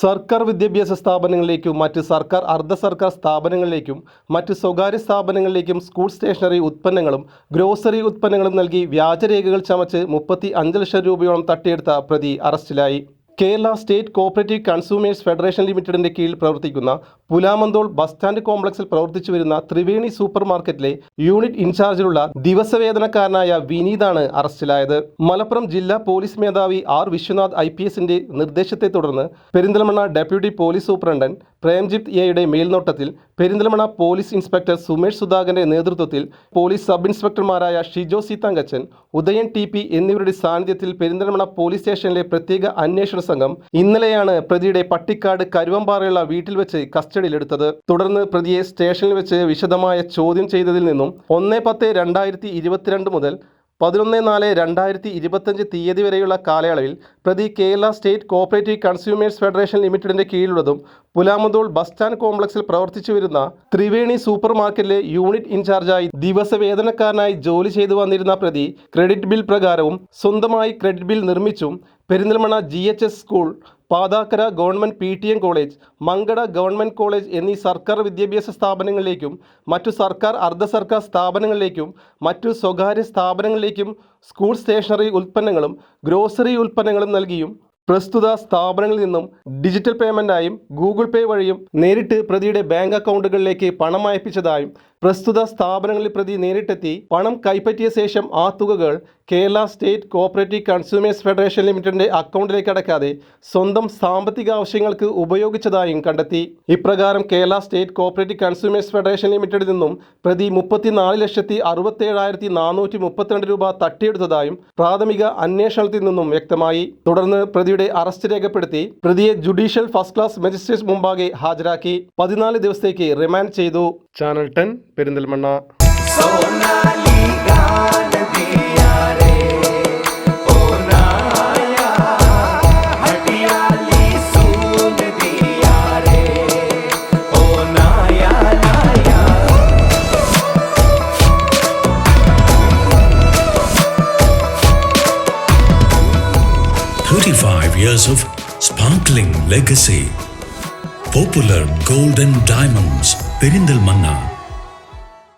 സർക്കാർ വിദ്യാഭ്യാസ സ്ഥാപനങ്ങളിലേക്കും മറ്റ് സർക്കാർ അർദ്ധ സർക്കാർ സ്ഥാപനങ്ങളിലേക്കും മറ്റ് സ്വകാര്യ സ്ഥാപനങ്ങളിലേക്കും സ്കൂൾ സ്റ്റേഷനറി ഉത്പന്നങ്ങളും ഗ്രോസറി ഉത്പന്നങ്ങളും നൽകി വ്യാജരേഖകൾ ചമച്ച് മുപ്പത്തി അഞ്ച് ലക്ഷം രൂപയോളം തട്ടിയെടുത്ത പ്രതി അറസ്റ്റിലായി. Kerala state cooperative consumers federation ലിമിറ്റഡിന്റെ കീഴിൽ പ്രവർത്തിക്കുന്ന പുലാമന്തോൾ ബസ് സ്റ്റാൻഡ് കോംപ്ലക്സിൽ പ്രവർത്തിച്ചു വരുന്ന ത്രിവേണി സൂപ്പർ മാർക്കറ്റിലെ യൂണിറ്റ് ഇൻചാർജിലുള്ള ദിവസവേതനക്കാരനായ വിനീതാണ് അറസ്റ്റിലായത്. മലപ്പുറം ജില്ലാ പോലീസ് മേധാവി ആർ വിശ്വനാഥ് ഐ പി എസിന്റെ നിർദ്ദേശത്തെ തുടർന്ന് Perinthalmanna deputy police superintendent Premjith എയുടെ മേൽനോട്ടത്തിൽ പെരിന്തൽമണ്ണ പോലീസ് ഇൻസ്പെക്ടർ സുമേഷ് സുധാകരന്റെ നേതൃത്വത്തിൽ പോലീസ് സബ് ഇൻസ്പെക്ടർമാരായ ഷിജോ സീതാങ്കച്ചൻ ഉദയൻ ടി പി എന്നിവരുടെ സാന്നിധ്യത്തിൽ പെരിന്തൽമണ്ണ പോലീസ് സ്റ്റേഷനിലെ പ്രത്യേക അന്വേഷണ സംഘം ഇന്നലെയാണ് പ്രതിയുടെ പട്ടിക്കാട് കരുവമ്പാറയുള്ള വീട്ടിൽ വെച്ച് കസ്റ്റഡിയിലെടുത്തത്. തുടർന്ന് പ്രതിയെ സ്റ്റേഷനിൽ വെച്ച് വിശദമായ ചോദ്യം ചെയ്തതിൽ നിന്നും ഒന്ന് പത്ത് രണ്ടായിരത്തി ഇരുപത്തിരണ്ട് മുതൽ പതിനൊന്ന് നാല് രണ്ടായിരത്തി ഇരുപത്തഞ്ച് തീയതി വരെയുള്ള കാലയളവിൽ പ്രതി Kerala State Cooperative Consumers Federation ലിമിറ്റഡിന്റെ കീഴിലുള്ളതും പുലാമന്തോൾ ബസ് സ്റ്റാൻഡ് കോംപ്ലക്സിൽ പ്രവർത്തിച്ചു വരുന്ന ത്രിവേണി സൂപ്പർ മാർക്കറ്റിലെ യൂണിറ്റ് ഇൻചാർജായി ദിവസവേതനക്കാരനായി ജോലി ചെയ്തു വന്നിരുന്ന പ്രതി ക്രെഡിറ്റ് ബിൽ പ്രകാരവും സ്വന്തമായി credit bill നിർമ്മിച്ചും Perinthalmanna G H S school Pathakkara government P T M college Mankada government college എന്നീ സർക്കാർ വിദ്യാഭ്യാസ സ്ഥാപനങ്ങളിലേക്കും മറ്റു സർക്കാർ അർദ്ധ സർക്കാർ സ്ഥാപനങ്ങളിലേക്കും മറ്റു സ്വകാര്യ സ്ഥാപനങ്ങളിലേക്കും സ്കൂൾ സ്റ്റേഷനറി ഉൽപ്പന്നങ്ങളും ഗ്രോസറി ഉൽപ്പന്നങ്ങളും നൽകിയും പ്രസ്തുത സ്ഥാപനങ്ങളിൽ നിന്നും ഡിജിറ്റൽ പേയ്മെന്റായും ഗൂഗിൾ പേ വഴിയും നേരിട്ട് പ്രതിയുടെ ബാങ്ക് അക്കൗണ്ടുകളിലേക്ക് പണം അയപ്പിച്ചതായും പ്രസ്തുത സ്ഥാപനങ്ങളിൽ പ്രതി നേരിട്ടെത്തി പണം കൈപ്പറ്റിയ ശേഷം ആ തുകകൾ Kerala state cooperative consumers federation ലിമിറ്റഡിന്റെ അക്കൗണ്ടിലേക്ക് അടക്കാതെ സ്വന്തം സാമ്പത്തിക ആവശ്യങ്ങൾക്ക് ഉപയോഗിച്ചതായും കണ്ടെത്തി. ഇപ്രകാരം Kerala state cooperative consumers federation ലിമിറ്റഡിൽ നിന്നും പ്രതി മുപ്പത്തിനാല് ലക്ഷത്തി അറുപത്തേഴായിരത്തി നാനൂറ്റി മുപ്പത്തിരണ്ട് രൂപ തട്ടിയെടുത്തതായും പ്രാഥമിക അന്വേഷണത്തിൽ നിന്നും വ്യക്തമായി. തുടർന്ന് പ്രതിയുടെ അറസ്റ്റ് രേഖപ്പെടുത്തി പ്രതിയെ ജുഡീഷ്യൽ ഫസ്റ്റ് ക്ലാസ് മജിസ്ട്രേറ്റ് മുമ്പാകെ ഹാജരാക്കി. പതിനാല് ദിവസത്തേക്ക് റിമാൻഡ് ചെയ്തു. Channel ten Perinthalmanna years of sparkling legacy. Popular golden diamonds தெரிந்தல் மன்னா.